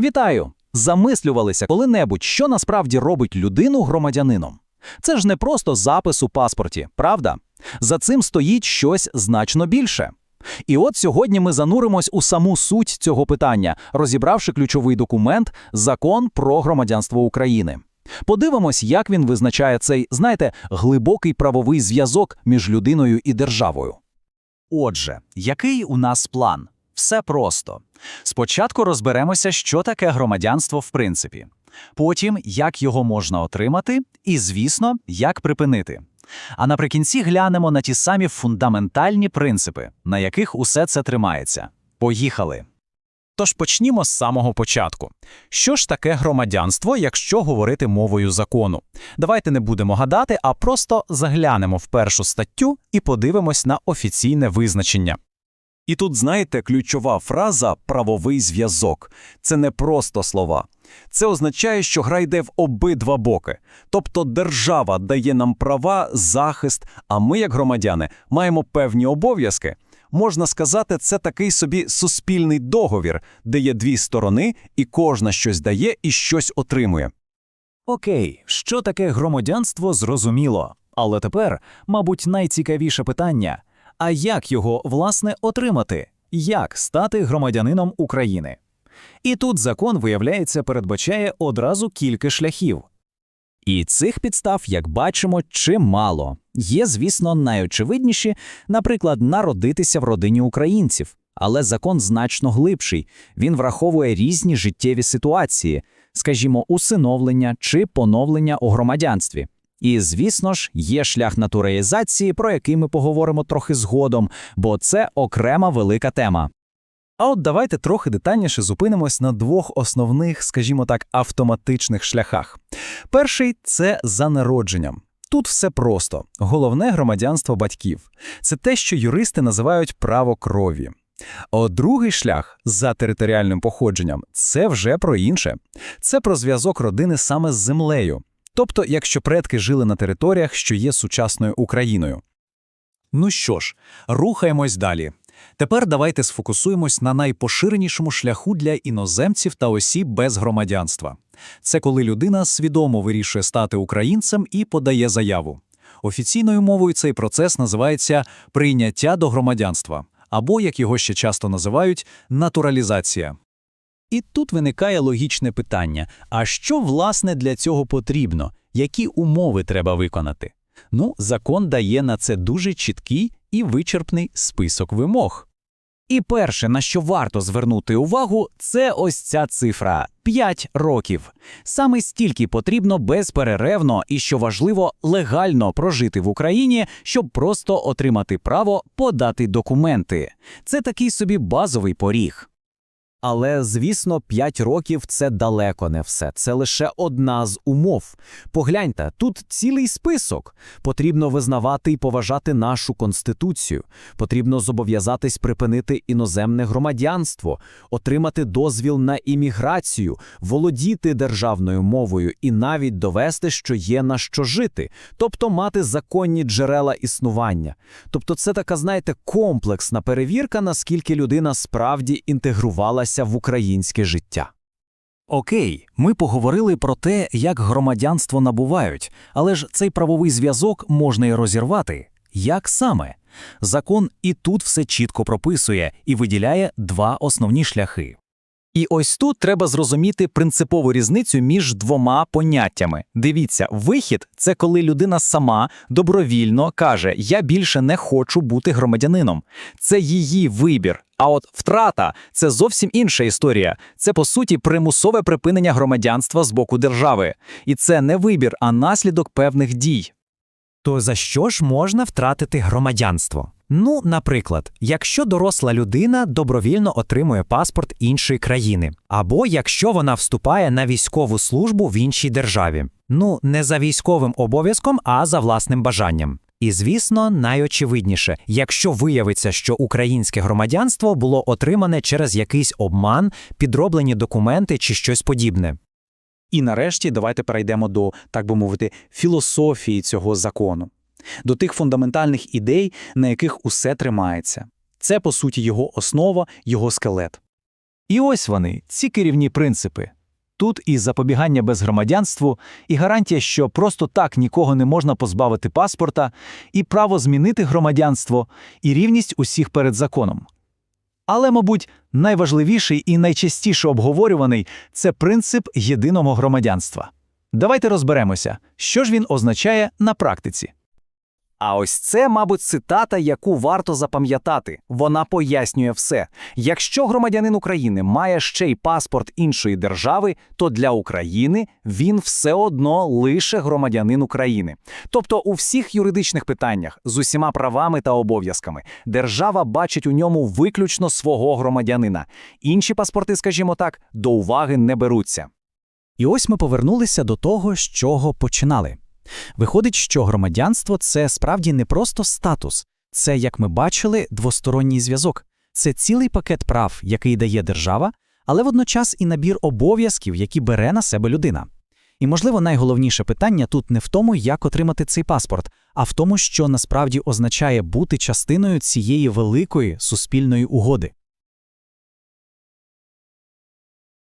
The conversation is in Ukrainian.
Вітаю! Замислювалися коли-небудь, що насправді робить людину громадянином. Це ж не просто запис у паспорті, правда? За цим стоїть щось значно більше. І от сьогодні ми зануримось у саму суть цього питання, розібравши ключовий документ Закон про громадянство України. Подивимось, як він визначає цей, знаєте, глибокий правовий зв'язок між людиною і державою. Отже, який у нас план? Все просто. Спочатку розберемося, що таке громадянство в принципі. Потім, як його можна отримати, і, звісно, як припинити. А наприкінці глянемо на ті самі фундаментальні принципи, на яких усе це тримається. Поїхали! Тож почнімо з самого початку. Що ж таке громадянство, якщо говорити мовою закону? Давайте не будемо гадати, а просто заглянемо в першу статтю і подивимось на офіційне визначення. І тут, знаєте, ключова фраза правовий зв'язок. Це не просто слова. Це означає, що гра йде в обидва боки. Тобто держава дає нам права, захист, а ми, як громадяни, маємо певні обов'язки. Можна сказати, це такий собі суспільний договір, де є дві сторони, і кожна щось дає і щось отримує. Окей, що таке громадянство, зрозуміло. Але тепер, мабуть, найцікавіше питання: а як його, власне, отримати? Як стати громадянином України? І тут закон, виявляється, передбачає одразу кілька шляхів. І цих підстав, як бачимо, чимало. Є, звісно, найочевидніші, наприклад, народитися в родині українців. Але закон значно глибший. Він враховує різні життєві ситуації, скажімо, усиновлення чи поновлення у громадянстві. І, звісно ж, є шлях натуралізації, про який ми поговоримо трохи згодом, бо це окрема велика тема. А от давайте трохи детальніше зупинимось на двох основних, скажімо так, автоматичних шляхах. Перший це за народженням. Тут все просто. Головне громадянство батьків. Це те, що юристи називають право крові. А другий шлях за територіальним походженням це вже про інше. Це про зв'язок родини саме з землею. Тобто, якщо предки жили на територіях, що є сучасною Україною. Ну що ж, рухаємось далі. Тепер давайте сфокусуємось на найпоширенішому шляху для іноземців та осіб без громадянства. Це коли людина свідомо вирішує стати українцем і подає заяву. Офіційною мовою цей процес називається прийняття до громадянства, або, як його ще часто називають, натуралізація. І тут виникає логічне питання: а що власне для цього потрібно? Які умови треба виконати? Ну, закон дає на це дуже чіткий і вичерпний список вимог. І перше, на що варто звернути увагу, це ось ця цифра 5 років. Саме стільки потрібно безперервно і, що важливо, легально прожити в Україні, щоб просто отримати право подати документи. Це такий собі базовий поріг. Але, звісно, 5 років це далеко не все. Це лише одна з умов. Погляньте, тут цілий список. Потрібно визнавати і поважати нашу конституцію. Потрібно зобов'язатись припинити іноземне громадянство, отримати дозвіл на імміграцію, володіти державною мовою і навіть довести, що є на що жити, тобто мати законні джерела існування. Тобто, це така, знаєте, комплексна перевірка, наскільки людина справді інтегрувалася в українське життя. Окей, ми поговорили про те, як громадянство набувають, але ж цей правовий зв'язок можна і розірвати. Як саме? Закон і тут все чітко прописує і виділяє два основні шляхи. І ось тут треба зрозуміти принципову різницю між двома поняттями. Дивіться, вихід це коли людина сама добровільно каже: Я більше не хочу бути громадянином. Це її вибір. А от втрата це зовсім інша історія. Це по суті примусове припинення громадянства з боку держави. І це не вибір, а наслідок певних дій. То за що ж можна втратити громадянство? Ну, наприклад, якщо доросла людина добровільно отримує паспорт іншої країни, або якщо вона вступає на військову службу в іншій державі. Ну, не за військовим обов'язком, а за власним бажанням. І, звісно, найочевидніше, якщо виявиться, що українське громадянство було отримане через якийсь обман, підроблені документи чи щось подібне. І нарешті давайте перейдемо до, так би мовити, філософії цього закону, до тих фундаментальних ідей, на яких усе тримається. Це, по суті, його основа, його скелет. І ось вони, ці керівні принципи. Тут і запобігання безгромадянству, і гарантія, що просто так нікого не можна позбавити паспорта, і право змінити громадянство, і рівність усіх перед законом. Але, мабуть, найважливіший і найчастіше обговорюваний це принцип єдиного громадянства. Давайте розберемося, що ж він означає на практиці. А ось це, мабуть, цитата, яку варто запам'ятати. Вона пояснює все. Якщо громадянин України має ще й паспорт іншої держави, то для України він все одно лише громадянин України. Тобто у всіх юридичних питаннях з усіма правами та обов'язками держава бачить у ньому виключно свого громадянина. Інші паспорти, скажімо так, до уваги не беруться. І ось ми повернулися до того, з чого починали. Виходить, що громадянство це справді не просто статус, це, як ми бачили, двосторонній зв'язок. Це цілий пакет прав, який дає держава, але водночас і набір обов'язків, які бере на себе людина. І, можливо, найголовніше питання тут не в тому, як отримати цей паспорт, а в тому, що насправді означає бути частиною цієї великої суспільної угоди.